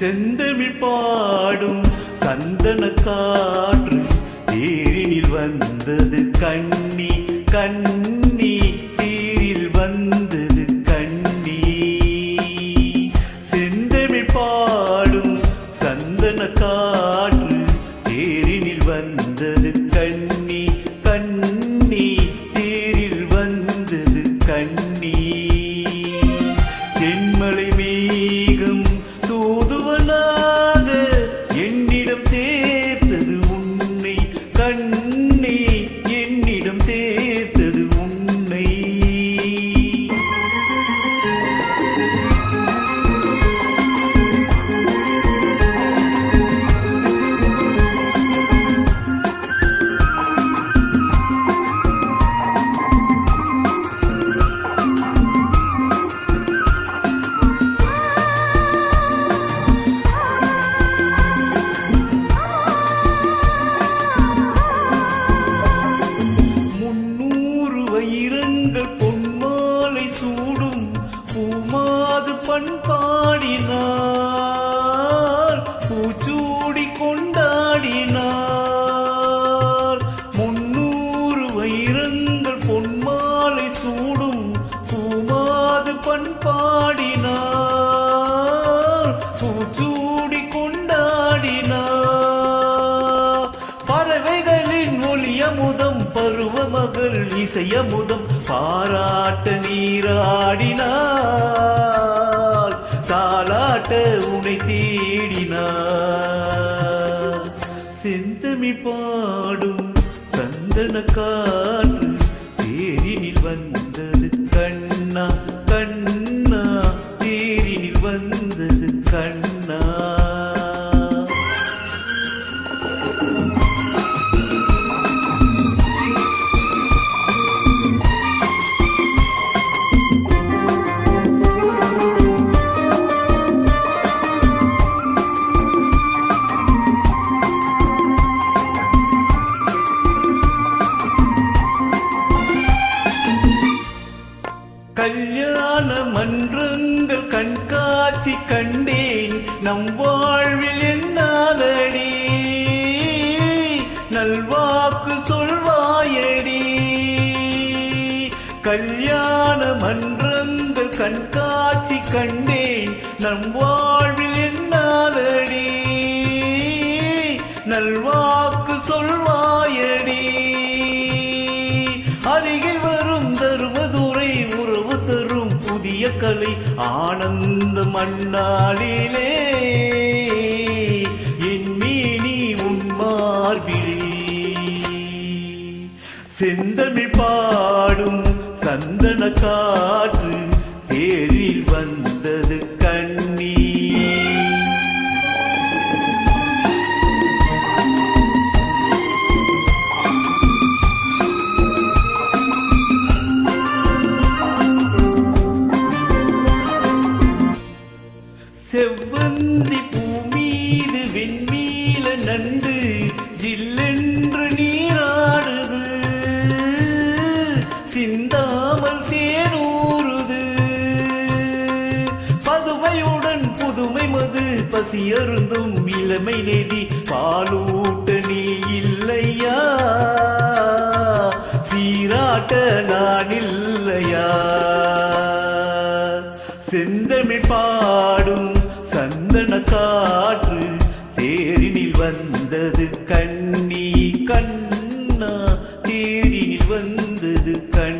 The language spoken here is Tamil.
செந்தமிழ் பாடும் சந்தன காற்று தேரினில் வந்தது கண்ணி கண்ணி பூமாது பாடினார். பூச்சூடி கொண்டாடினார். முன்னூறு வைரங்கள் பொன்மாலை சூடும் பூமாது பண்பாடினார். பூச்சூடி கொண்டாடினார். பறவைகளின் ஒளியமுதம் பருவமகள் இசையமுதம் பாராட்ட நீராடினார். பாடும் சந்தன காற்று தேரினில் வந்தது கண்ணா கண்ணா தேரினில் வந்தது கண்ணா. கல்யாண மன்றங்கள் கண்காட்சி கண்டேன். நம் வாழ்வில் என்னாலடி? நல்வாக்கு சொல்வாயடி. கல்யாண மன்றங்கள் கண்காட்சி கண்டேன். நம் வாழ்வில் என்னாலடி? நல்வாக்கு சொல்வாயடி. கலை ஆனந்த மண்ணாளிலே. என் மீனி உன்மார்பிலே செந்தமிழ் பாடும் சந்தன காற்று செவ்வந்தி பூமீது விண்மீல நண்டு ஜில்லென்று நீராடுது. சிந்தாமல் தேனூறுது. பதுமையுடன் புதுமை மது பசியருந்தும் இளமை நெடி பாலூட்ட நீ இல்லையா? சீராட்ட நான் இல்லையா? செந்தமிழ் சந்தன காற்று தேரினில் வந்தது கண்ணி கண்ணா தேரினில் வந்தது கண்